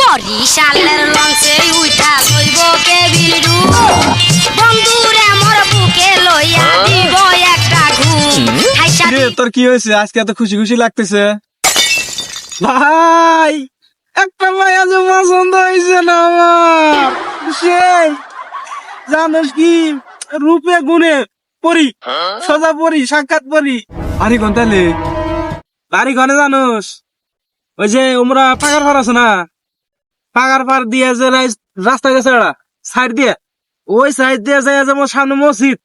বরিশালের লঞ্চে উঠা লইব কেবিলু বন্ধুরে মোর বুকে লইয়া দিব একটা ঘুম। তোর কি হয়েছে? আজকে এত খুশি খুশি লাগতেছে? ভাই একটা মায়া যে পছন্দ হয়েছে না আমার। সেই জানোস কি? রূপে গুণে পরি সদা পরি সাক্ষাৎ পরি আরে কোন তাহলে? বাড়ি ঘনে জানোস? ওই যে ওমরা পাকার পার আছে না? পাকার পার দিয়ে যে রাস্তা গেছে ওরা সাইড দিয়ে। ওই সাইড দিয়ে যায় যে আমার সামনে মসজিদ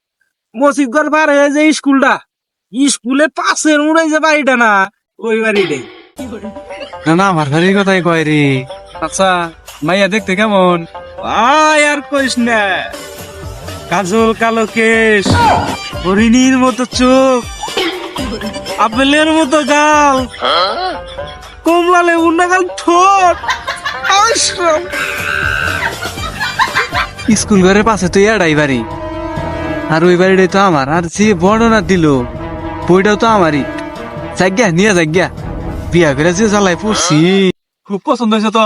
মসজিদ ঘর পার হয়ে যে স্কুলটা স্কুলের পাশের উড়াই যে বাড়িটা না ওই বাড়িটাই। না না আমার বাড়ির কথাই কয় রে। আচ্ছা মাইয়া দেখতে কেমন? আয় আর কইস না। কাজল কালো কেশ হরিণীর মতো চোখ আপেলের মতো গাল কমলা লেবুর নাগাল ঠোঁট। স্কুল ঘরের পাশে তো এটাই বাড়ি। আর ওই বাড়িটাই তো আমার। আর যে বর্ণনা দিল বইটাও তো আমারই। জাগ্যা নিয়ে জাগ্যা বিয়া করে যে জ্বালাই পড়ছি। খুব পছন্দ হয়েছে তো।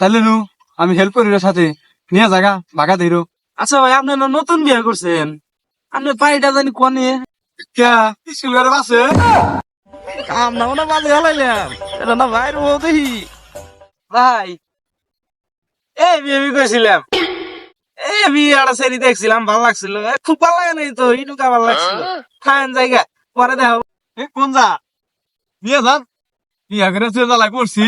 তাহলে নু আমি হেল্প করি সাথে। নিয়ে জাগা ভাগা দিরো আচ্ছা ভাই আপনি না নতুন বিয়া করছেন? আপনি বাড়িটা জানি কোনে? ক্যা স্কুল ঘরে বাসে কাম না ওনা বাজে হালাইলাম এটা না ভাই ও দেখি। ভাই, এই বিয়ে বি কইছিলাম এই বিয়াটা সেরি দেখছিলাম, ভালো লাগছিল। খুব ভালো লাগে নাই তো, ইনুকা ভালো লাগছিল। ফাইন জায়গা, পরে দেখো কোন যা? বিয়ে যান বিয়া করে তুই জ্বালাই করছি